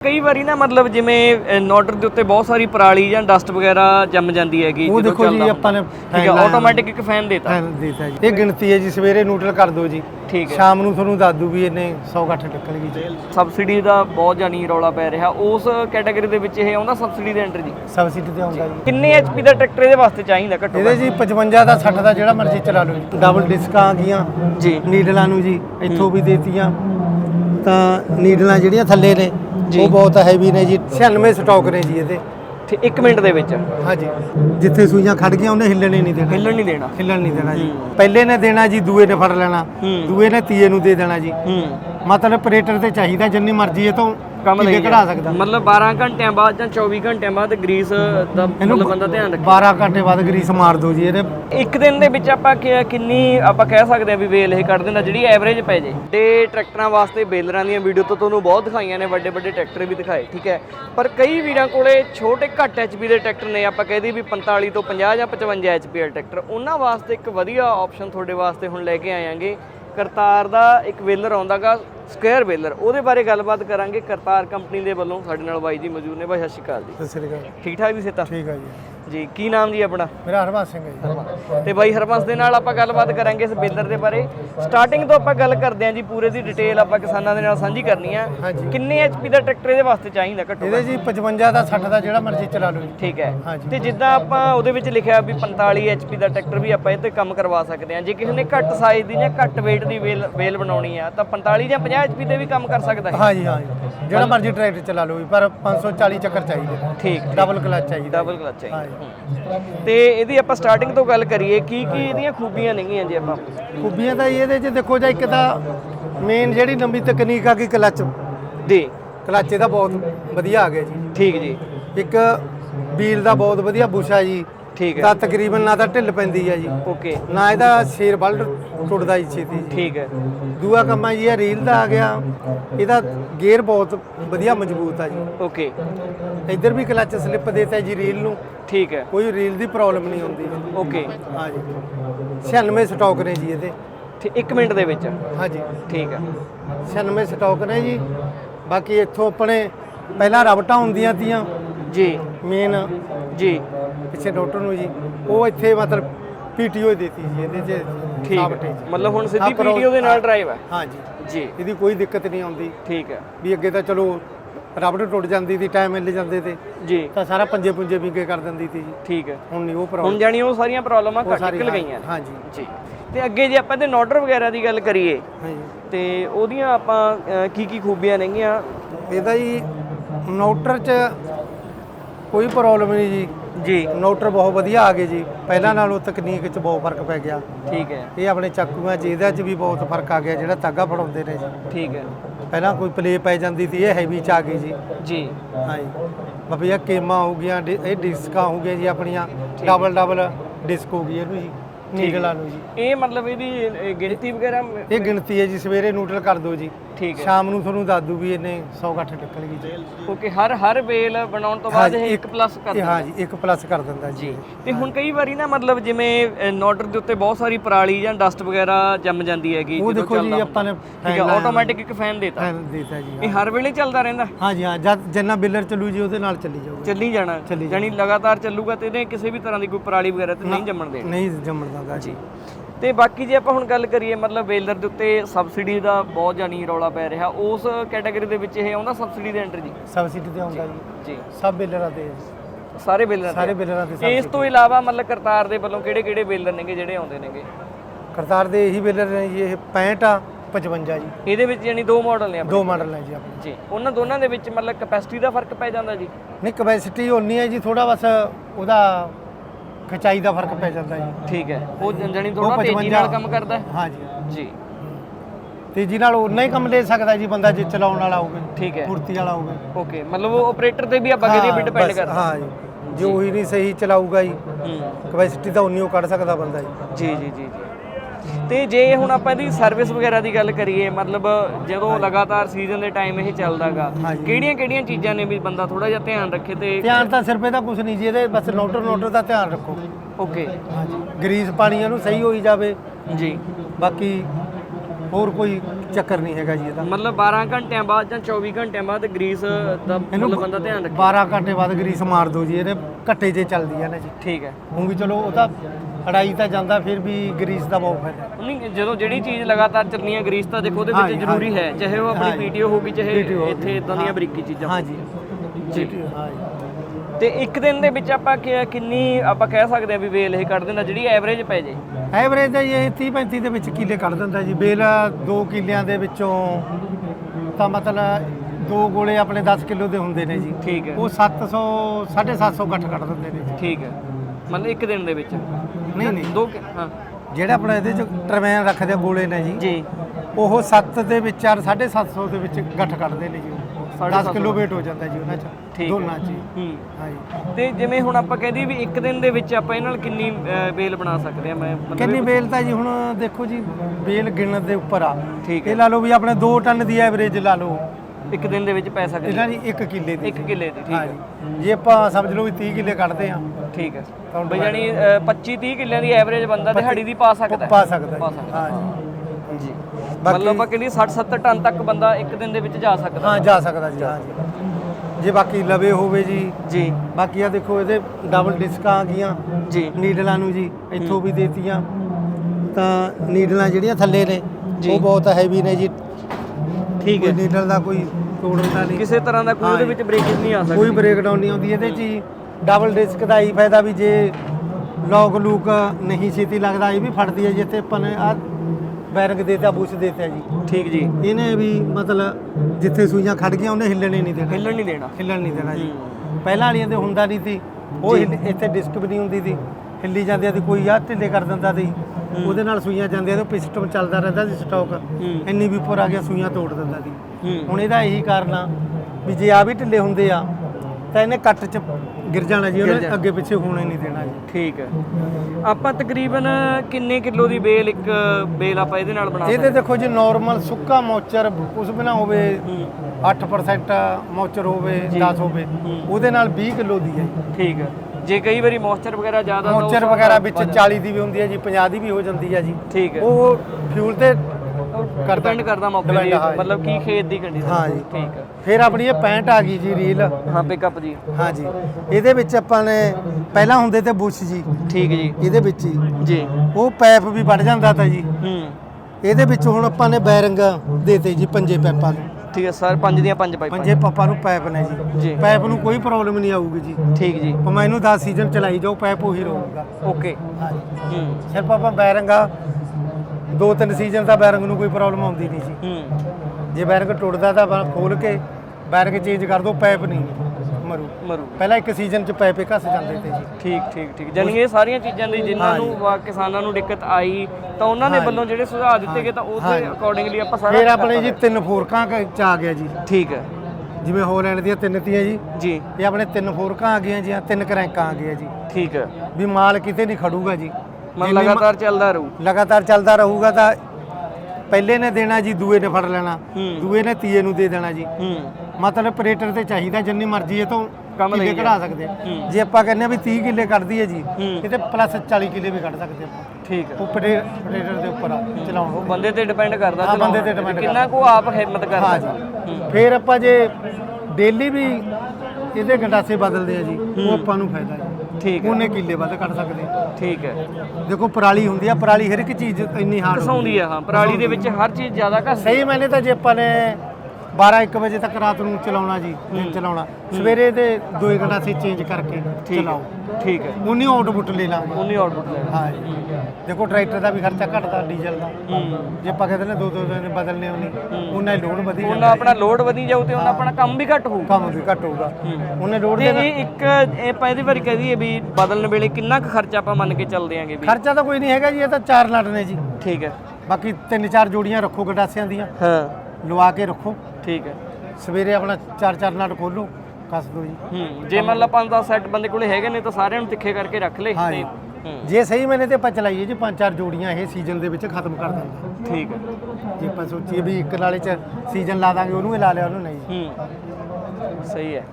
ਕਈ ਵਾਰੀ ਨਾ ਮਤਲਬ ਜਿਵੇਂ ਨੋਟਰ ਦੇ ਉੱਤੇ ਬਹੁਤ ਸਾਰੀ ਪਰਾਲੀ ਜਾਂ ਡਸਟ ਵਗੈਰਾ ਜੰਮ ਜਾਂਦੀ ਹੈਗੀ ਉਹ ਦੇਖੋ ਜੀ ਆਪਾਂ ਨੇ ਠੀਕ ਹੈ। ਆਟੋਮੈਟਿਕ ਇੱਕ ਫੈਨ ਦੇਤਾ। ਫੈਨ ਦੇਤਾ ਜੀ। ਇਹ ਗਿਣਤੀ ਹੈ ਜੀ ਸਵੇਰੇ ਨਿਊਟਰਲ ਕਰ ਦਿਓ ਜੀ। ਠੀਕ ਹੈ। ਸ਼ਾਮ ਨੂੰ ਤੁਹਾਨੂੰ ਦੱਸ ਦੂ ਵੀ ਇਹਨੇ 100 ਗੱਠ ਨਿਕਲ ਗਈ ਜੀ। ਸਬਸਿਡੀ ਦਾ ਬਹੁਤ ਜਾਨੀ ਰੌਲਾ ਪੈ ਰਿਹਾ। ਉਸ ਕੈਟਾਗਰੀ ਦੇ ਵਿੱਚ ਇਹ ਆਉਂਦਾ ਸਬਸਿਡੀ ਦੇ ਅੰਡਰ ਜੀ? ਸਬਸਿਡੀ ਤੇ ਆਉਂਦਾ ਜੀ। ਕਿੰਨੇ ਐਚਪੀ ਦਾ ਟਰੈਕਟਰ ਇਹਦੇ ਵਾਸਤੇ ਚਾਹੀਦਾ ਘੱਟੋ ਇਹਦੇ ਜੀ 55 ਦਾ 60 ਦਾ ਜਿਹੜਾ ਮਰਜ਼ੀ ਚਲਾ ਲਓ ਜੀ। ਡਬਲ ਡਿਸਕਾਂ ਆ ਗਈਆਂ। ਜੀ। ਨੀਡਲਾਂ ਨੂੰ ਜੀ। ਇੱਥੋਂ ਵੀ ਦੇਤੀਆਂ। ਤਾਂ ਨੀਡਲਾਂ ਜਿਹੜੀਆਂ ਥੱਲੇ ਨੇ। ਜੀ। ਉਹ ਬਹੁਤ ਹੈਵੀ ਨੇ ਜੀ। 96 ਸਟਾਕ ਨੇ ਜੀ ਇਹਦੇ। ਤੇ 1 ਮਿੰਟ ਦੇ ਵਿੱਚ। ਹਾਂਜੀ। ਜਿੱਥੇ ਸੂਈਆਂ ਖੜ ਗਈਆਂ ਉਹਨੇ ਹਿੱਲਣ ਹੀ ਨਹੀਂ ਦੇਣਾ। ਹਿੱਲਣ ਨਹੀਂ ਦੇਣਾ। ਹਿੱਲਣ ਨਹੀਂ ਦੇਣਾ ਜੀ। ਹੂੰ। ਪਹਿਲੇ ਨੇ ਦੇਣਾ ਜੀ ਦੂਏ ਨੇ ਫੜ ਲੈਣਾ। ਹੂੰ। ਦੂਏ ਨੇ ਤੀਏ ਨੂੰ ਦੇ ਦੇਣਾ ਜੀ। ਹੂੰ। ਮਤਲਬ ਆਪਰੇਟਰ ਤੇ ਚਾਹੀਦਾ ਜਿੰਨੀ ਮਰਜ਼ੀ ਇਹ ਤੋਂ ਕੰਮ ਲਈ ਕਢਾ ਸਕਦਾ। ਮਤਲਬ 12 ਘੰਟਿਆਂ ਬਾਅਦ ਜਾਂ 24 ਘੰਟਿਆਂ ਬਾਅਦ ਗਰੀਸ ਦਾ ਮਤਲਬ ਬੰਦਾ ਧਿਆਨ ਰੱਖੇ। 12 ਘੰਟੇ ਬਾਅਦ ਗਰੀਸ ਮਾਰ ਦੋ ਜੀ ਇਹਦੇ। ਇੱਕ ਦਿਨ ਦੇ ਵਿੱਚ ਆਪਾਂ ਕਿੰਨੀ ਆਪਾਂ ਕਹਿ ਸਕਦੇ ਆ ਵੀ ਵੇਲ ਇਹ ਕੱਢ ਦਿੰਦਾ ਜਿਹੜੀ ਐਵਰੇਜ ਪੈ ਜੇ। ਤੇ ਟਰੈਕਟਰਾਂ ਵਾਸਤੇ ਬੇਲਰਾਂ ਦੀਆਂ ਵੀਡੀਓ ਤੋਂ ਤੁਹਾਨੂੰ ਬਹੁਤ ਦਿਖਾਈਆਂ ਨੇ ਵੱਡੇ ਵੱਡੇ ਟਰੈਕਟਰ ਵੀ ਦਿਖਾਏ ਠੀਕ ਹੈ। ਪਰ ਕਈ ਵੀਰਾਂ ਕੋਲੇ ਛੋਟੇ ਘੱਟ ਐਚਪੀ ਦੇ ਟਰੈਕਟਰ ਨੇ ਆਪਾਂ ਕਹਦੇ ਵੀ 45 ਤੋਂ 50 ਜਾਂ 55 ਐਚਪੀ ਵਾਲੇ ਟਰੈਕਟਰ। ਉਹਨਾਂ ਵਾਸਤੇ ਇੱਕ ਵਧੀਆ ਆਪਸ਼ਨ ਤੁਹਾਡੇ ਵਾਸਤੇ ਹੁਣ ਲੈ ਕੇ ਆਵਾਂਗੇ ਕਰਤਾਰ ਦਾ ਇੱਕ ਵੇਲਰ ਆਉਂਦਾਗਾ ਸਕੁਅਰ ਵੇਲਰ ਉਹਦੇ ਬਾਰੇ ਗੱਲਬਾਤ ਕਰਾਂਗੇ ਕਰਤਾਰ ਕੰਪਨੀ ਦੇ ਵੱਲੋਂ। ਸਾਡੇ ਨਾਲ ਬਾਈ ਜੀ ਮੌਜੂਦ ਨੇ। ਬਾਈ ਸਤਿ ਸ਼੍ਰੀ ਅਕਾਲ ਜੀ। ਸਤਿ ਸ੍ਰੀ ਅਕਾਲ। ਠੀਕ ਠਾਕ ਜੀ ਸੇਤਾ ਠੀਕ ਆ ਜੀ। ਜੀ ਕੀ ਨਾਮ ਜੀ ਆਪਣਾ? ਮੇਰਾ ਹਰਵਾਸ ਸਿੰਘ ਹੈ ਜੀ। ਤੇ ਬਾਈ ਹਰਬੰਸ ਦੇ ਨਾਲ ਆਪਾਂ ਗੱਲਬਾਤ ਕਰਾਂਗੇ ਇਸ ਬੇਲਰ ਦੇ ਬਾਰੇ। ਸਟਾਰਟਿੰਗ ਤੋਂ ਆਪਾਂ ਗੱਲ ਕਰਦੇ ਹਾਂ ਜੀ ਪੂਰੇ ਦੀ ਡਿਟੇਲ ਆਪਾਂ ਕਿਸਾਨਾਂ ਦੇ ਨਾਲ ਸਾਂਝੀ ਕਰਨੀ ਆ। ਹਾਂਜੀ। ਕਿੰਨੇ ਐਚਪੀ ਦਾ ਟਰੈਕਟਰ ਇਹਦੇ ਵਾਸਤੇ ਚਾਹੀਦਾ ਘੱਟੋ ਇਹਦੇ ਜੀ 55 ਦਾ 60 ਦਾ ਜਿਹੜਾ ਮਰਜ਼ੀ ਚਲਾ ਲਓ ਜੀ। ਠੀਕ ਹੈ। ਹਾਂਜੀ। ਤੇ ਜਿੱਦਾਂ ਆਪਾਂ ਉਹਦੇ ਵਿੱਚ ਲਿਖਿਆ ਵੀ 45 ਐਚਪੀ ਦਾ ਟਰੈਕਟਰ ਵੀ ਆਪਾਂ ਇਹ ਤੇ ਕੰਮ ਕਰਵਾ ਸਕਦੇ ਹਾਂ। ਜੇ ਕਿਸੇ ਨੇ ਘੱਟ ਸਾਈਜ਼ ਦੀ ਜਾਂ ਘੱਟ weight ਦੀ ਵੇਲ ਵੇਲ ਬਣਾਉਣੀ ਆ ਤਾਂ 45 ਜਾਂ 50 ਐਚਪੀ ਤੇ ਵੀ ਕੰਮ ਕਰ ਸਕਦਾ ਹੈ। ਹਾਂ ਜੀ ਹਾਂ ਜੀ ਜਿਹੜਾ ਮਰਜ਼ੀ ਟਰੈਕਟਰ ਚਲਾ ਲਓ ਪਰ 540 ਚੱਕਰ ਚਾਹੀਦੇ ਠੀਕ ਡਬਲ ਕਲਚ ਚਾਹੀਦਾ ਡਬਲ ਕਲਚ ਚਾਹੀਦਾ ਤੇ ਇਹਦੀ ਆਪਾਂ ਸਟਾਰਟਿੰਗ ਤੋਂ ਗੱਲ ਕਰੀਏ ਕੀ ਕੀ ਇਹਦੀਆਂ ਖੂਬੀਆਂ ਨੇਗੀਆਂ ਜੀ ਆਪਾਂ? ਖੂਬੀਆਂ ਤਾਂ ਇਹਦੇ 'ਚ ਦੇਖੋ ਜਾਂ ਇੱਕ ਤਾਂ ਮੇਨ ਜਿਹੜੀ ਨਵੀਂ ਤਕਨੀਕ ਆ ਗਈ ਕਲਚ। ਦੀ ਕਲਚ ਇਹਦਾ ਬਹੁਤ ਵਧੀਆ ਆ ਗਿਆ ਜੀ। ਠੀਕ ਜੀ। ਇੱਕ ਵੀਲ ਦਾ ਬਹੁਤ ਵਧੀਆ ਬੁਸ਼ਾ ਜੀ। ਠੀਕ ਹੈ। ਤਾਂ ਤਕਰੀਬਨ ਨਾ ਤਾਂ ਢਿੱਲ ਪੈਂਦੀ ਆ ਜੀ। ਓਕੇ। ਨਾ ਇਹਦਾ ਸ਼ੇਰ ਬਲਡ ਟੁੱਟਦਾ ਜੀ ਛੇਤੀ ਜੀ। ਠੀਕ ਹੈ। ਦੂਆ ਕੰਮ ਆ ਜੀ ਇਹ ਰੀਲ ਦਾ ਆ ਗਿਆ। ਇਹਦਾ ਗੇਅਰ ਬਹੁਤ ਵਧੀਆ ਮਜ਼ਬੂਤ ਆ ਜੀ। ਓਕੇ। ਇੱਧਰ ਵੀ ਕਲਚ ਸਲਿੱਪ ਦੇਤਾ ਜੀ ਰੀਲ ਨੂੰ। ਠੀਕ ਹੈ। ਕੋਈ ਰੀਲ ਦੀ ਪ੍ਰੋਬਲਮ ਨਹੀਂ ਹੁੰਦੀ। ਓਕੇ। ਹਾਂ ਜੀ। 96 ਸਟਾਕ ਨੇ ਜੀ ਇਹਦੇ। ਤੇ 1 ਮਿੰਟ ਦੇ ਵਿੱਚ। ਹਾਂ ਜੀ। ਠੀਕ ਹੈ। 96 ਸਟਾਕ ਨੇ ਜੀ। ਬਾਕੀ ਇੱਥੋਂ ਆਪਣੇ ਪਹਿਲਾਂ ਰਬਟਾਂ ਹੁੰਦੀਆਂ ਤੀਆਂ। ਜੀ। ਮੇਨ ਜੀ। ਪਿੱਛੇ ਡਾਕਟਰ ਨੂੰ ਜੀ ਉਹ ਇੱਥੇ ਮਤਲਬ ਪੀਟੀਓ ਦੇਤੀ ਜੀ ਇਹਦੇ 'ਚ ਠੀਕ ਹੈ। ਮਤਲਬ ਹੁਣ ਸਿੱਧੀ ਹਾਂ, ਪਰ ਉਹ- ਪੀਟੀਓ ਦੇ ਨਾਲ ਡਰਾਈਵ ਹੈ? ਹਾਂ ਜੀ। ਜੀ ਇਹਦੀ ਕੋਈ ਦਿੱਕਤ ਨਹੀਂ ਆਉਂਦੀ। ਠੀਕ ਹੈ। ਵੀ ਅੱਗੇ ਤਾਂ ਚਲੋ ਰਬੜ ਟੁੱਟ ਜਾਂਦੀ ਸੀ ਟਾਈਮ ਮਿਲ ਜਾਂਦੇ ਤੇ। ਜੀ। ਤਾਂ ਸਾਰਾ ਪੰਜੇ ਪੁੰਜੇ ਵਿੰਗੇ ਕਰ ਦਿੰਦੀ ਸੀ ਜੀ। ਠੀਕ ਹੈ। ਹੁਣ ਨਹੀਂ ਉਹ ਹੁਣ ਪ੍ਰੋਬਲਮ ਜਾਣੀ ਉਹ ਸਾਰੀਆਂ ਪ੍ਰੋਬਲਮਾਂ ਘੱਟ ਨਿਕਲ ਗਈਆਂ ਨੇ। ਹਾਂ ਜੀ। ਜੀ ਤੇ ਅੱਗੇ ਜੇ ਆਪਾਂ ਇਹਦੇ ਨੋਟਰ ਵਗੈਰਾ ਦੀ ਗੱਲ ਕਰੀਏ ਹਾਂ ਜੀ ਤੇ ਉਹਦੀਆਂ ਆਪਾਂ ਕੀ ਕੀ ਖੂਬੀਆਂ ਨੇਗੀਆਂ? ਇਹਦਾ ਜੀ ਨੋਟਰ 'ਚ ਕੋਈ ਪ੍ਰੋਬਲਮ ਨਹੀਂ ਜੀ। ਜੀ। ਨੋਟਰ ਬਹੁਤ ਵਧੀਆ ਆ ਗਏ ਜੀ। ਪਹਿਲਾਂ ਨਾਲੋਂ ਤਕਨੀਕ 'ਚ ਬਹੁਤ ਫ਼ਰਕ ਪੈ ਗਿਆ। ਠੀਕ ਹੈ। ਇਹ ਆਪਣੇ ਚਾਕੂਆਂ 'ਚ ਇਹਦੇ 'ਚ ਵੀ ਬਹੁਤ ਫ਼ਰਕ ਆ ਗਿਆ ਜਿਹੜਾ ਤਾਗਾ ਫੜਾਉਂਦੇ ਨੇ ਜੀ। ਠੀਕ ਹੈ। ਪਹਿਲਾਂ ਕੋਈ ਪਲੇ ਪੈ ਜਾਂਦੀ ਸੀ ਇਹ ਹੈਵੀ 'ਚ ਆ ਗਈ ਜੀ। ਜੀ। ਹਾਂ ਜੀ ਬਾਬਾ ਕੇਮਾਂ ਹੋ ਗਈਆਂ ਡਿ- ਇਹ ਡਿਸਕਾਂ ਹੋ ਗਈਆਂ ਜੀ ਆਪਣੀਆਂ। ਡਬਲ ਡਬਲ ਡਿਸਕ ਹੋ ਗਈ ਇਹਨੂੰ ਜੀ ਨੀਡਲਾਂ ਨੂੰ ਜੀ। ਇਹ ਮਤਲਬ ਇਹਦੀ ਇਹ ਗਿਣਤੀ ਵਗੈਰਾ ਇਹ ਗਿਣਤੀ ਹੈ ਜੀ ਸਵੇਰੇ ਨਿਊਟਰਲ ਕਰ ਦਿਓ ਜੀ। ਠੀਕ ਹੈ। ਸ਼ਾਮ ਨੂੰ ਤੁਹਾਨੂੰ ਦੱਸ ਦੂ ਵੀ ਇਹਨੇ 100 ਗੱਠ ਨਿਕਲ ਗਈ ਜੀ। ਓਕੇ ਹਰ ਹਰ ਵੇਲ ਬਣਾਉਣ ਤੋਂ ਬਾਅਦ ਇਹ ਹਾਂਜੀ, 1 ਪਲੱਸ ਕਰ ਇਹ ਹਾਂ ਜੀ 1 ਪਲੱਸ ਕਰ ਦਿੰਦਾ ਜੀ। ਤੇ ਹੁਣ ਕਈ ਵਾਰੀ ਨਾ ਮਤਲਬ ਜਿਵੇਂ ਨੋਟਰ ਦੇ ਉੱਤੇ ਬਹੁਤ ਸਾਰੀ ਪਰਾਲੀ ਜਾਂ ਡਸਟ ਵਗੈਰਾ ਜੰਮ ਜਾਂਦੀ ਹੈਗੀ ਉਹ ਦੇਖੋ ਜੀ ਆਪਾਂ ਨੇ ਠੀਕ ਹੈ ਆਟੋਮੈਟਿਕ ਇੱਕ ਫੈਨ ਦੇਤਾ। ਫੈਨ ਦੇਤਾ ਜੀ ਇਹ ਹਰ ਵੇਲੇ ਚੱਲਦਾ ਰਹਿੰਦਾ? ਹਾਂ ਜੀ ਹਾਂ ਜਦ ਜਿੰਨਾ ਬਿੱਲਰ ਚੱਲੂ ਜੀ ਉਹਦੇ ਨਾਲ ਚੱਲੀ ਜਾਊਗਾ। ਚੱਲੀ ਜਾਣਾ। ਯਾਨੀ ਲਗਾਤਾਰ ਚੱਲੂਗਾ ਤੇ ਇਹਨੇ ਕਿਸੇ ਵੀ ਤਰ੍ਹਾਂ ਦੀ ਕੋਈ ਪਰਾਲੀ ਵਗੈਰਾ ਤੇ ਨਹੀਂ ਜੰਮਣ ਦੇਣੀ। ਨਹੀਂ ਜੰਮਣ ਦਿੰਦਾ ਜੀ। ਤੇ ਬਾਕੀ ਜੇ ਆਪਾਂ ਹੁਣ ਗੱਲ ਕਰੀਏ ਮਤਲਬ ਵੇਲਰ ਦੇ ਉੱਤੇ ਸਬਸਿਡੀ ਦਾ ਬਹੁਤ ਜਾਨੀ ਰੌਲਾ ਪੈ ਰਿਹਾ। ਉਸ ਕੈਟਾਗਰੀ ਦੇ ਵਿੱਚ ਇਹ ਆਉਂਦਾ ਸਬਸਿਡੀ ਦੇ ਅੰਡਰ ਜੀ ਸਬਸਿਡੀ ਤੇ ਆਉਂਦਾ ਜੀ। ਜੀ। ਸਭ ਬਿੱਲਰਾਂ ਤੇ ਸਾਰੇ ਵੇਲਰ ਸਾਰੇ ਬਿੱਲਰਾਂ ਤੇ ਇਸ ਤੋਂ ਇਲਾਵਾ ਮਤਲਬ ਕਰਤਾਰ ਦੇ ਵੱਲੋਂ ਕਿਹੜੇ ਕਿਹੜੇ ਵੇਲਰ ਨੇਗੇ ਜਿਹੜੇ ਆਉਂਦੇ ਨੇਗੇ? ਕਰਤਾਰ ਦੇ ਇਹੀ ਬਿੱਲਰ ਨੇ ਜੀ ਇਹ 65 ਆ 55 ਜੀ। ਇਹਦੇ ਵਿੱਚ ਯਾਨੀ ਦੋ ਮਾਡਲ ਨੇ ਆਪਣੇ? ਦੋ ਮਾਡਲ ਨੇ ਜੀ ਆਪਣੇ। ਜੀ। ਉਹਨਾਂ ਦੋਨਾਂ ਦੇ ਵਿੱਚ ਮਤਲਬ ਕਪੈਸਿਟੀ ਦਾ ਫ਼ਰਕ ਪੈ ਜਾਂਦਾ ਜੀ? ਨਹੀਂ ਕਪੈਸਿਟੀ ਉਨੀ ਹੈ ਜੀ ਥੋੜਾ ਬਸ ਉਹਦਾ ਖਚਾਈ ਦਾ ਫ਼ਰਕ ਪੈ ਜਾਂਦਾ ਜੀ। ਠੀਕ ਹੈ। ਉਹ ਜਾਨੀ ਥੋੜਾ ਤੇਜ਼ੀ ਨਾਲ ਕੰਮ ਕਰਦਾ ਹੈ? ਹਾਂ ਜੀ। ਤੇਜ਼ੀ ਨਾਲ ਉਨਾ ਹੀ ਕੰਮ ਲੈ ਸਕਦਾ ਜੀ ਬੰਦਾ ਜੇ ਚਲਾਉਣ ਵਾਲਾ ਹੋਵੇ ਠੀਕ ਹੈ। ਫੁਰਤੀ ਵਾਲਾ ਹੋਵੇ। ਓਕੇ ਮਤਲਬ ਉਹ ਆਪਰੇਟਰ ਤੇ ਵੀ ਆਪਾਂ ਕਹਿੰਦੇ ਵੀ ਡਿਪੈਂਡ ਬਸ, ਕਰਦਾ ਹਾਂ। ਜੀ। ਜੇ ਉਹੀ ਨਹੀਂ ਸਹੀ ਚਲਾਊਗਾ ਜੀ ਹੂੰ। ਕਪੈਸਿਟੀ ਤਾਂ ਉਨੀ ਉਹ ਕੱਢ ਸਕਦਾ ਬੰਦਾ ਜੀ ਜੀ ਜੀ। ਤੇ ਜੇ ਹੁਣ ਆਪਾਂ ਇਹਦੀ ਸਰਵਿਸ ਵਗੈਰਾ ਦੀ ਗੱਲ ਕਰੀਏ ਮਤਲਬ ਜਦੋਂ ਲਗਾਤਾਰ ਸੀਜ਼ਨ ਦੇ ਟਾਈਮ ਇਹ ਚੱਲਦਾਗਾ। ਕਿਹੜੀਆਂ ਕਿਹੜੀਆਂ ਚੀਜ਼ਾਂ ਨੇ ਵੀ ਬੰਦਾ ਥੋੜਾ ਜਿਹਾ ਧਿਆਨ ਰੱਖੇ ਤੇ ਧਿਆਨ ਤਾਂ ਸਿਰਫ ਇਹਦਾ ਕੁਝ ਨਹੀਂ ਜੀ ਇਹਦੇ ਬਸ ਨੋਟਰ ਨੋਟਰ ਦਾ ਧਿਆਨ ਰੱਖੋ। ਓਕੇ ਹਾਂਜੀ। ਗਰੀਸ ਪਾਣੀ ਇਹਨੂੰ ਸਹੀ ਹੋਈ ਜਾਵੇ। ਜੀ। ਬਾਕੀ ਹੋਰ ਕੋਈ ਚੱਕਰ ਨਹੀਂ ਹੈਗਾ ਜੀ ਇਹਦਾ। ਮਤਲਬ 12 ਘੰਟਿਆਂ ਬਾਅਦ ਜਾਂ 24 ਘੰਟਿਆਂ ਬਾਅਦ ਗਰੀਸ ਦਾ ਮਤਲਬ ਬੰਦਾ ਧਿਆਨ ਰੱਖੇ। 12 ਘੰਟੇ ਬਾਅਦ ਗਰੀਸ ਮਾਰ ਦਿਓ ਜੀ ਇਹਦੇ ਘੱਟੇ ਜੇ ਚੱਲਦੀ ਹੈ ਨਾ ਜੀ। ਠੀਕ ਹੈ। ਵੀ ਚਲੋ ਉਹ ਤਾਂ ਅੜਾਈ ਤਾਂ ਜਾਂਦਾ ਫਿਰ ਵੀ ਗਰੀਸ ਦਾ ਬਹੁਤ ਫਾਇਦਾ ਹੈ। ਨਹੀਂ ਜਦੋਂ ਜਿਹੜੀ ਚੀਜ਼ ਲਗਾਤਾਰ ਚੱਲਣੀ ਹੈ ਗਰੀਸ ਤਾਂ ਦੇਖੋ ਉਹਦੇ ਹਾਂਜੀ, ਵਿੱਚ ਜ਼ਰੂਰੀ ਹੈ ਚਾਹੇ ਉਹ ਆਪਣੀ ਹਾਂਜੀ। ਪੀਟੀਓ ਹੋਊਗੀ ਚਾਹੇ PTO। ਇੱਥੇ ਇਦਾਂ ਦੀਆਂ ਬਰੀਕੀ ਚੀਜ਼ਾਂ ਹਾਂਜੀ। ਜੀ। ਤੇ ਇੱਕ ਦਿਨ ਦੇ ਵਿੱਚ ਆਪਾਂ ਕਿ- ਕਿੰਨੀ ਆਪਾਂ ਕਹਿ ਸਕਦੇ ਆ ਵੀ ਵੇਲ ਇਹ ਕੱਢ ਦਿੰਦਾ ਜਿਹੜੀ ਐਵਰੇਜ ਪੈ ਜੇ। ਐਵਰੇਜ ਦਾ ਇਹ 30 35 ਦੇ ਵਿੱਚ ਕਿੱਲੇ ਕੱਢ ਦਿੰਦਾ ਜੀ। ਬੇਲ 2 ਕਿੱਲਿਆਂ ਦੇ ਵਿੱਚੋਂ ਤਾਂ ਮਤਲਬ ਦੋ ਗੋਲੇ ਆਪਣੇ 10 ਕਿਲੋ ਦੇ ਹੁੰਦੇ ਨੇ ਜੀ। ਠੀਕ ਹੈ। ਉਹ 700 750 ਗੱਠ ਕੱਢ ਦਿੰਦੇ ਨੇ ਜੀ। ਠੀਕ ਹੈ। ਮਤਲਬ ਇੱਕ ਦਿਨ ਦੇ ਵਿੱਚ? ਨਹੀਂ ਨਹੀਂ। ਦੋ ਕਿ- ਹਾਂ। ਜਿਹੜਾ ਆਪਣਾ ਇਹਦੇ ਚ ਟਰਮੈਨ ਰੱਖਦੇ ਆ ਗੋਲੇ ਨੇ ਜੀ ਜੀ। ਉਹ 7 ਦੇ ਵਿੱਚ ਔਰ 750 ਦੇ ਵਿੱਚ ਗੱਠ ਕੱਢਦੇ ਨੇ ਜੀ। ਸਾਢੇ 10 ਸੱਤ ਕਿਲੋ weight ਹੋ ਜਾਂਦਾ ਜੀ ਉਹਨਾਂ ਚ ਠੀਕ ਹੈ। ਦੋਨਾਂ ਚ ਹੀ। ਹੂੰ। ਹਾਂਜੀ। ਤੇ ਜਿਵੇਂ ਹੁਣ ਆਪਾਂ ਕਹਦੇ ਵੀ ਇੱਕ ਦਿਨ ਦੇ ਵਿੱਚ ਆਪਾਂ ਇਹਨਾਂ ਨਾਲ ਕਿੰਨੀ ਅਹ, ਵੇਲ ਬਣਾ ਸਕਦੇ ਆ? ਮੈਂ ਮਤਲਬ ਕਿੰਨੀ ਬੇਲ ਤਾਂ ਜੀ ਹੁਣ ਦੇਖੋ ਜੀ ਬੇਲ ਗਿਣਨ ਦੇ ਉੱਪਰ ਆ। ਠੀਕ ਹੈ। ਇਹ ਲਾ ਲਓ ਵੀ ਆਪਣੇ 2 ਟਨ ਦੀ ਐਵਰੇਜ ਲਾ ਲਓ। ਇੱਕ ਦਿਨ ਦੇ ਵਿੱਚ ਪੈ ਸਕਦੀ ਇਹਨਾਂ ਦੀ 1 ਕਿੱਲੇ ਦੀ ਇੱਕ ਕਿੱਲੇ ਦੀ ਠੀਕ ਹੈ। ਹਾਂਜੀ। ਜੇ ਆਪਾਂ ਸਮਝ ਲਓ ਵੀ 30 ਕਿੱਲੇ ਕੱਢਦੇ ਆ ਠੀਕ ਹੈ। ਤਾਂ ਬਈ ਜਾਨੀ 25 30 ਕਿੱਲਿਆਂ ਦੀ ਐਵਰੇਜ ਬੰਦਾ ਦਿਹਾੜੀ ਦੀ ਪਾ ਸਕਦਾ ਹੈ। ਪਾ ਸਕਦਾ ਪਾ। ਸਕਦਾ ਹਾਂਜੀ। ਜੀ। ਬਾਕੀ- ਮਤਲਬ ਆਪਾਂ ਕਹਿੰਦੇ 60 70 ਟਨ ਤੱਕ ਬੰਦਾ ਇੱਕ ਦਿਨ ਦੇ ਵਿੱਚ ਜਾ ਸਕਦਾ। ਹਾਂ ਜਾ ਸਕਦਾ ਜੀ ਹਾਂ ਜੀ। ਜੇ ਬਾਕੀ ਲਵੇ ਹੋਵੇ ਜੀ। ਜੀ। ਬਾਕੀ ਆ ਦੇਖੋ ਇਹਦੇ ਡਬਲ ਡਿਸਕਾਂ ਆ ਗਈਆਂ। ਜੀ। ਨੀਡਲਾਂ ਨੂੰ ਜੀ ਇੱਥੋਂ ਵੀ ਦੇਤੀਆਂ। ਤਾਂ ਨੀਡਲਾਂ ਜਿਹੜੀਆਂ ਥੱਲੇ ਨੇ ਜੀ। ਉਹ ਬਹੁਤ ਹੈਵੀ ਨੇ ਜੀ। ਠੀਕ ਕੋਈ ਹੈ। ਨੀਡਲ ਦਾ ਕੋਈ ਤੋੜਨ ਦਾ ਨਹੀਂ। ਕਿਸੇ ਤਰ੍ਹਾਂ ਦਾ ਕੋਈ ਉਹਦੇ। ਵਿੱਚ ਬ੍ਰੇਕੇਜ ਨਹੀਂ ਆ ਸਕਦੀ। ਕੋਈ ਬ੍ਰੇਕਡਾਊਨ ਨਹੀਂ ਆਉਂਦੀ ਇਹਦੇ 'ਚ ਹੀ। ਡਬਲ ਡਿਸਕ ਦਾ ਹੀ ਫਾਇਦਾ ਵੀ ਜੇ ਲੌਕ ਲੂਕ ਨਹੀਂ ਛੇਤੀ ਲੱਗਦਾ ਇਹ ਵੀ ਫੜਦੀ ਹੈ ਜਿੱਥੇ ਆਪਾਂ ਨੇ ਆ ਬੈਰਿੰਗ ਦੇਤਾ ਬੁਸ਼ ਦੇਤਾ ਜੀ। ਠੀਕ ਜੀ। ਇਹਨੇ ਵੀ ਮਤਲਬ ਜਿੱਥੇ ਸੂਈਆਂ ਖੜ ਗਈਆਂ ਉਹਨੇ ਹਿੱਲਣ ਹੀ ਨਹੀਂ ਦੇਣਾ। ਹਿੱਲਣ ਨਹੀਂ ਦੇਣਾ। ਹਿੱਲਣ ਨਹੀਂ ਦੇਣਾ ਜੀ। ਪਹਿਲਾਂ ਵਾਲੀਆਂ ਦੇ ਹੁੰਦਾ ਨਹੀਂ ਸੀ। ਉਹ ਹਿੱਲ- ਇੱਥੇ ਡਿਸਕ ਵੀ ਨਹੀਂ ਹੁੰਦੀ ਸੀ। ਹਿੱਲੀ ਜਾਂਦੀਆਂ ਸੀ ਕੋਈ ਆ ਢਿੱਲੇ ਕਰ ਦਿੰਦਾ ਸੀ। ਉਹਦੇ ਨਾਲ ਸੂਈਆਂ ਜਾਂਦੀਆਂ ਤੇ ਪਿਸਟਨ ਚੱਲਦਾ ਰਹਿੰਦਾ ਸੀ ਸਟਾਕ ਇੰਨੀ ਵੀ ਉੱਪਰ ਆ ਗਿਆ ਸੂਈਆਂ ਤੋੜ ਦਿੰਦਾ ਸੀ। ਹੁਣ ਇਹਦਾ ਇਹੀ ਕਾਰਨ ਆ ਵੀ ਜੇ ਆ ਵੀ ਢਿੱਲੇ ਹੁੰਦੇ ਆ ਤਾਂ ਇਹਨੇ ਕੱਟ ਚ ਗਿਰ ਜਾਣਾ ਜੀ ਉਹਨੇ। ਅੱਗੇ ਪਿੱਛੇ ਹੋਣੇ ਨਹੀਂ ਦੇਣਾ ਜੀ। ਠੀਕ ਹੈ। ਆਪਾਂ ਤਕਰੀਬਨ ਕਿੰਨੇ ਕਿਲੋ ਦੀ ਬੇਲ ਇੱਕ ਬੇਲ ਆਪਾਂ ਇਹਦੇ ਨਾਲ ਬਣਾ ਇਹਦੇ ਦੇਖੋ ਜੀ ਨਾਰਮਲ ਸੁੱਕਾ ਮੌਚਰ ਕੁਝ ਵੀ ਨਾ ਹੋਵੇ 8% ਮੌਚਰ ਹੋਵੇ 10 ਹੋਵੇ ਉਹਦੇ ਨਾਲ 20 ਕਿਲੋ ਦੀ ਹੈ। ਠੀਕ ਹੈ। ਜੇ ਕਈ ਵਾਰੀ ਮੋਇਸਚਰ ਵਗੈਰਾ ਜ਼ਿਆਦਾ ਤਾਂ ਮੌਚਰ ਵਗੈਰਾ ਵਿੱਚ ਵੱਧ- 40 ਦੀ ਵੀ ਹੁੰਦੀ ਹੈ ਜੀ 50 ਦੀ ਵੀ ਹੋ ਜਾਂਦੀ ਹੈ ਜੀ। ਠੀਕ ਹੈ। ਉਹ ਫਿਊਲ ਤੇ ਕਰਦਾ ਡਿਪੈਂਡ ਕਰਦਾ ਮੌਕੇ Depend, ਦੀ ਹਾਂ ਜੀ। ਮਤਲਬ ਕੀ ਖੇਤ ਦੀ ਕੰਡੀਸ਼ਨ ਹਾਂ ਜੀ। ਠੀਕ ਹੈ। ਫਿਰ ਆਪਣੀ ਇਹ 65 ਆ ਗਈ ਜੀ ਰੀਲ ਹਾਂ ਪਿਕਅਪ ਜੀ। ਹਾਂ ਜੀ। ਇਹਦੇ ਵਿੱਚ ਆਪਾਂ ਨੇ ਪਹਿਲਾਂ ਹੁੰਦੇ ਤੇ ਬੁਸ਼ ਜੀ। ਠੀਕ ਜੀ। ਇਹਦੇ ਵਿੱਚ ਹੀ। ਜੀ। ਉਹ ਪੈਪ ਵੀ ਵੱਢ ਜਾਂਦਾ ਤਾਂ ਜੀ। ਹੂੰ। ਇਹਦੇ ਵਿੱਚ ਹੁਣ ਆਪਾਂ ਨੇ ਬੈਰਿੰਗ ਦੇਤੇ ਜੀ ਪੰਜੇ ਪੈਪਾਂ ਨੂੰ। ਠੀਕ ਹੈ ਸਰ ਪੰਜ ਦੀਆਂ ਪੰਜ ਪਾਈਪਾਂ ਪੰਜੇ ਪਾਪਾਂ ਨੂੰ ਪੈਪ ਨੇ ਜੀ। ਜੀ। ਪੈਪ ਨੂੰ ਕੋਈ ਪ੍ਰੋਬਲਮ ਨਹੀਂ ਆਊਗੀ ਜੀ। ਠੀਕ ਜੀ। ਭਾਵੇਂ ਇਹਨੂੰ 10 ਸੀਜ਼ਨ ਚਲਾਈ ਜਾਓ ਪੈਪ ਉਹੀ ਰਹੂਗਾ। ਓਕੇ। ਹਾਂ ਜੀ ਹੂੰ। ਸਿਰਫ ਆਪਾਂ ਬੈਰਿੰਗ ਆ ਦੋ ਤਿੰਨ ਸੀਜ਼ਨ ਤਾਂ ਬੈਰਿੰਗ ਨੂੰ ਕੋਈ ਪ੍ਰੋਬਲਮ ਆਉਂਦੀ ਨਹੀਂ ਜੀ। ਹੂੰ। ਜੇ ਬੈਰਿੰਗ ਟੁੱਟਦਾ ਤਾਂ ਆਪਾਂ ਖੋਲ ਕੇ ਬੈਰਿੰਗ ਚੇਂਜ ਕਰ ਦੋ ਪੈਪ ਨਹੀਂ। ਮਰੂ। ਮਰੂ। ਪਹਿਲਾਂ ਇੱਕ ਸੀਜ਼ਨ ਚ ਪੈਪੇ ਘਸ ਜਾਂਦੇ ਤੇ ਜੀ। ਠੀਕ ਠੀਕ ਠੀਕ। ਜਾਨੀ ਇਹ ਸਾਰੀਆਂ ਚੀਜ਼ਾਂ ਦੀ ਜਿਨ੍ਹਾਂ ਨੂੰ ਵਾ- ਕਿਸਾਨਾਂ ਨੂੰ ਦਿੱਕਤ ਆਈ ਤਾਂ ਉਹਨਾਂ ਦੇ ਵੱਲੋਂ ਜਿਹੜੇ ਸੁਝਾਅ ਦਿੱਤੇ ਗਏ ਤਾਂ ਉਹਦੇ। ਅਕੋਰਡਿੰਗਲੀ ਆਪਾਂ ਸਾਰਾ ਫਿਰ ਆਪਣੇ ਜੀ ਤਿੰਨ ਫੋਰਕਾਂ ਕ- ਚ ਆ ਗਿਆ ਜੀ। ਠੀਕ ਹੈ। ਜਿਵੇਂ ਹੋਲੈਂਡ ਦੀਆਂ ਤਿੰਨ ਤੀਆਂ ਜੀ। ਜੀ। ਇਹ ਆਪਣੇ ਤਿੰਨ ਫੋਰਕਾਂ ਆ ਗਈਆਂ ਜੀ ਆਹ ਤਿੰਨ ਕਰੈਂਕਾਂ ਆ ਗਈਆਂ ਜੀ। ਠੀਕ ਹੈ। ਵੀ ਮਾਲ ਕਿਤੇ ਨਹੀਂ ਖੜੂਗਾ ਜੀ। ਮਨ ਜਿੰਨੀ ਮ- ਲਗਾਤਾਰ ਚੱਲਦਾ ਰਹੂ। ਲਗਾਤਾਰ ਚੱਲਦਾ ਰਹੂਗਾ ਤਾਂ ਪਹਿਲੇ ਨੇ ਦੇਣਾ ਜੀ ਦੂਏ ਨੇ ਫੜ ਲੈਣਾ। ਹੂੰ। ਦੂਏ ਨੇ ਤੀਏ ਨੂੰ ਦੇ ਦੇਣਾ ਜੀ। ਹੂੰ। ਮਤਲਬ ਆਪਰੇਟਰ ਤੇ ਚਾਹੀਦਾ ਜਿੰਨੀ ਮਰਜ਼ੀ ਇਹ ਤੋਂ ਕੰਮ ਕਿੱਲੇ ਕਢਾ ਸਕਦੇ ਆ। ਹੂੰ। ਜੇ ਆਪਾਂ ਕਹਿੰਦੇ ਆ ਵੀ 30 ਕਿੱਲੇ ਕੱਢਦੀ ਹੈ ਜੀ ਹੂੰ। ਇਹ ਤੇ ਪਲੱਸ 40 ਕਿੱਲੇ ਵੀ ਕੱਢ ਸਕਦੇ ਆਪਾਂ। ਠੀਕ ਹੈ ਉਹ ਆਪਰੇਟਰ ਦੇ ਉੱਪਰ ਆ ਚਲਾਉਣ ਉਹ ਬੰਦੇ ਤੇ ਡਿਪੈਂਡ ਕਰਦਾ ਹਾਂ, ਚਲਾਉਣ ਬੰਦੇ ਤੇ depend ਕਿੰਨਾ ਕੋ ਆਪ ਹਿੰਮਤ ਕਰਦਾ। ਹਾਂ ਜੀ। ਫਿਰ ਆਪਾਂ ਜੇ ਡੇਲੀ ਵੀ ਇਹਦੇ ਗੰਡਾਸੇ ਬਦਲਦੇ ਆ ਜੀ ਉਹ ਆਪਾਂ ਨੂੰ ਫਾਇਦਾ ਜੀ। ਠੀਕ ਹੈ ਉਹਨੇ ਕਿੱਲੇ ਵੱਧ ਕੱਢ ਸਕਦੇ ਆ। ਠੀਕ ਹੈ ਦੇਖੋ ਪਰਾਲੀ ਹੁੰਦੀ ਆ ਪਰਾਲੀ ਹਰ ਇੱਕ ਚੀਜ਼ ਇੰਨੀ ਹਾਰਡ ਕਸਾਉਂਦੀ ਆ ਹਾਂ। ਪਰਾਲੀ ਦੇ ਵਿੱਚ ਹਰ ਚੀਜ਼ ਜ਼ਿਆਦਾ ਘਸ ਸਹੀ ਮੈਨੇ ਤਾਂ ਜੇ ਆਪਾਂ ਨੇ 12 1 ਵਜੇ ਤੱਕ ਰਾਤ ਨੂੰ ਚਲਾਉਣਾ ਜੀ ਦਿਨ ਚਲਾਉਣਾ। ਸਵੇਰੇ ਦੇ ਦੋ ਇੱਕ ਗੰਡਾਸੇ ਚੇਂਜ ਕਰਕੇ ਚਲਾਓ। ਠੀਕ ਹੈ। ਉਨੀ ਆਊਟਪੁੱਟ ਲੈ ਲਾਂਗੇ ਉਨੀ ਆਊਟਪੁੱਟ ਲੈਣਾ ਹਾਂ ਜੀ। ਦੇਖੋ ਟਰੈਕਟਰ ਦਾ ਵੀ ਖਰਚਾ ਘਟਦਾ ਡੀਜ਼ਲ ਦਾ। ਜੇ ਆਪਾਂ ਕਹਿੰਦੇ ਨੇ ਦੋ ਦੋ ਦਿਨ ਬਦਲਨੇ ਹੋਣੀ ਉਹਨਾਂ ਹੀ। ਲੋਡ ਵਧੀ ਉਹਨਾਂ ਜਾਂਦਾ। ਆਪਣਾ ਲੋਡ ਵਧੀ ਜਾਊ ਤੇ ਉਹਨਾਂ ਆਪਣਾ ਕੰਮ ਵੀ ਘੱਟ ਹੋਊ ਕੰਮ ਵੀ ਘੱਟ ਹੋਊਗਾ। ਉਹਨੇ ਲੋਡ ਤੇ ਦੇ ਇਹ ਇੱਕ ਇਹ ਆਪਾਂ ਇਹਦੇ ਬਾਰੇ ਕਹਿ ਦਈਏ ਵੀ ਬਦਲਣ ਵੇਲੇ ਕਿੰਨਾ ਕੁ ਖਰਚਾ ਆਪਾਂ ਮੰਨ ਕੇ ਚੱਲਦੇ ਆਂਗੇ ਵੀ? ਖਰਚਾ ਤਾਂ ਕੋਈ ਨਹੀਂ ਹੈਗਾ ਜੀ ਇਹ ਤਾਂ ਚਾਰ ਨਟ ਨੇ ਜੀ। ਠੀਕ ਹੈ। ਬਾਕੀ ਤਿੰਨ ਚਾਰ ਜੋੜੀਆਂ ਰੱਖੋ ਗੰਡਾਸਿਆਂ ਦੀਆਂ। ਹਾਂ। ਲਵਾ ਕੇ ਰੱਖੋ। ਠੀਕ ਹੈ। ਸਵੇਰੇ ਆਪਣਾ ਚਾਰ ਚਾਰ ਨਟ ਖੋਲੋ ਕੱਸ ਦੋ ਜੀ। ਹੂੰ ਜੇ ਮੰਨ ਲਾ 5-10 ਸੈੱਟ ਬੰਦੇ ਕੋਲੇ ਹੈਗੇ ਨੇ ਤਾਂ ਸਾਰਿਆਂ ਨੂੰ ਤਿੱਖੇ ਕਰਕੇ ਰੱਖ ਲੇ। ਹਾਂ ਤੇ ਜੀ। ਹੂੰ। ਜੇ ਸਹੀ ਮੈਨੇ ਤੇ ਆਪਾਂ ਚਲਾਈਏ ਜੀ ਪੰਜ ਚਾਰ ਜੋੜੀਆਂ ਇਹ ਸੀਜ਼ਨ ਦੇ ਵਿੱਚ ਖਤਮ ਕਰ ਦਿੰਦਾ ਠੀਕ ਹੈ। ਜੇ ਆਪਾਂ ਸੋਚੀਏ ਵੀ ਇੱਕ ਨਾਲੇ ਚ ਸੀਜ਼ਨ ਲਾ ਦਾਂਗੇ ਉਹਨੂੰ ਹੀ ਲਾ ਲਿਆ ਉਹਨੂੰ ਨਹੀਂ। ਹੂੰ ਸਹੀ ਹੈ।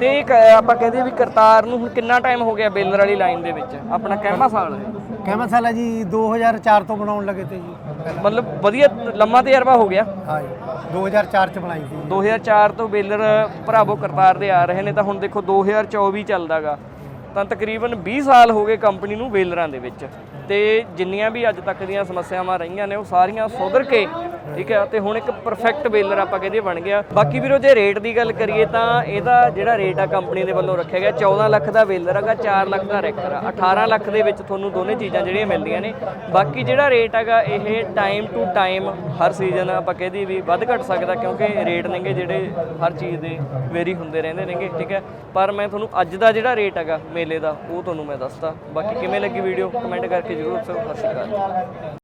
ਤੇ ਇੱਕ ਆਪਾਂ ਕਹਿੰਦੇ ਵੀ ਕਰਤਾਰ ਨੂੰ ਹੁਣ ਕਿੰਨਾ ਟਾਈਮ ਹੋ ਗਿਆ ਬੇਲਰ ਵਾਲੀ ਲਾਈਨ ਦੇ ਵਿੱਚ? ਆਪਣਾ ਕਹਿਮਾ ਸਾਲ ਹੈ। ਕਹਿ ਮਸਾਲਾ ਜੀ 2004 ਤੋਂ ਬਣਾਉਣ ਲੱਗੇ ਤੇ ਜੀ। ਮਤਲਬ ਵਧੀਆ ਲੰਮਾ ਤਜਰਬਾ ਹੋ ਗਿਆ। ਹਾਂ ਜੀ। 2004 ਚ ਬਣਾਈ ਸੀ। 2004 ਤੋਂ ਬੇਲਰ ਭਰਾਵੋ ਕਰਤਾਰ ਦੇ ਆ ਰਹੇ ਨੇ ਤਾਂ ਹੁਣ ਦੇਖੋ 2024 ਚੱਲਦਾਗਾ ਤਾਂ ਤਕਰੀਬਨ 20 ਸਾਲ ਹੋ ਗਏ ਕੰਪਨੀ ਨੂੰ ਬੇਲਰਾਂ ਦੇ ਵਿੱਚ। ਤੇ ਜਿੰਨੀਆਂ ਵੀ ਅੱਜ ਤੱਕ ਦੀਆਂ ਸਮੱਸਿਆਵਾਂ ਰਹੀਆਂ ਨੇ, ਉਹ ਸਾਰੀਆਂ ਸੁਧਰ ਕੇ, ਠੀਕ ਹੈ, ਤੇ ਹੁਣ ਇੱਕ ਪਰਫੈਕਟ ਬੇਲਰ ਆਪਾਂ ਕਹਿੰਦੇ ਬਣ ਗਿਆ। ਬਾਕੀ ਵੀਰੋ, ਜੇ ਰੇਟ ਦੀ ਗੱਲ ਕਰੀਏ ਤਾਂ ਇਹਦਾ ਜਿਹੜਾ ਰੇਟ ਆ ਕੰਪਨੀ ਦੇ ਵੱਲੋਂ ਰੱਖਿਆ ਗਿਆ 14 ਲੱਖ ਦਾ ਬੇਲਰ ਹੈਗਾ 4 ਲੱਖ ਦਾ ਰੈਕਰ ਆ। 18 ਲੱਖ ਦੇ ਵਿੱਚ ਤੁਹਾਨੂੰ ਦੋਨੇ ਚੀਜ਼ਾਂ ਜਿਹੜੀਆਂ ਮਿਲਦੀਆਂ ਨੇ। ਬਾਕੀ ਜਿਹੜਾ ਰੇਟ ਹੈਗਾ, ਇਹ ਟਾਈਮ ਟੂ ਟਾਈਮ ਹਰ ਸੀਜ਼ਨ ਆਪਾਂ ਕਹਦੀ ਵੀ ਵੱਧ ਘਟ ਸਕਦਾ, ਕਿਉਂਕਿ ਰੇਟ ਨੇਗੇ ਜਿਹੜੇ ਹਰ ਚੀਜ਼ ਦੇ ਵੇਰੀ ਹੁੰਦੇ ਰਹਿੰਦੇ ਨੇਗੇ, ਠੀਕ ਹੈ। ਪਰ ਮੈਂ ਤੁਹਾਨੂੰ ਅੱਜ ਦਾ ਜਿਹੜਾ ਰੇਟ ਹੈਗਾ, ਮੇਲੇ ਦਾ, ਉਹ ਤੁਹਾਨੂੰ ਮੈਂ ਦੱਸਦਾ। ਬਾਕੀ ਕਿਵੇਂ ਲੱਗੀ ਵੀਡੀਓ ਕਮੈਂਟ ਕਰਕੇ ਜਰੂਰ ਦੱਸੋ ਸਤਿ ਸ਼੍ਰੀ ਅਕਾਲ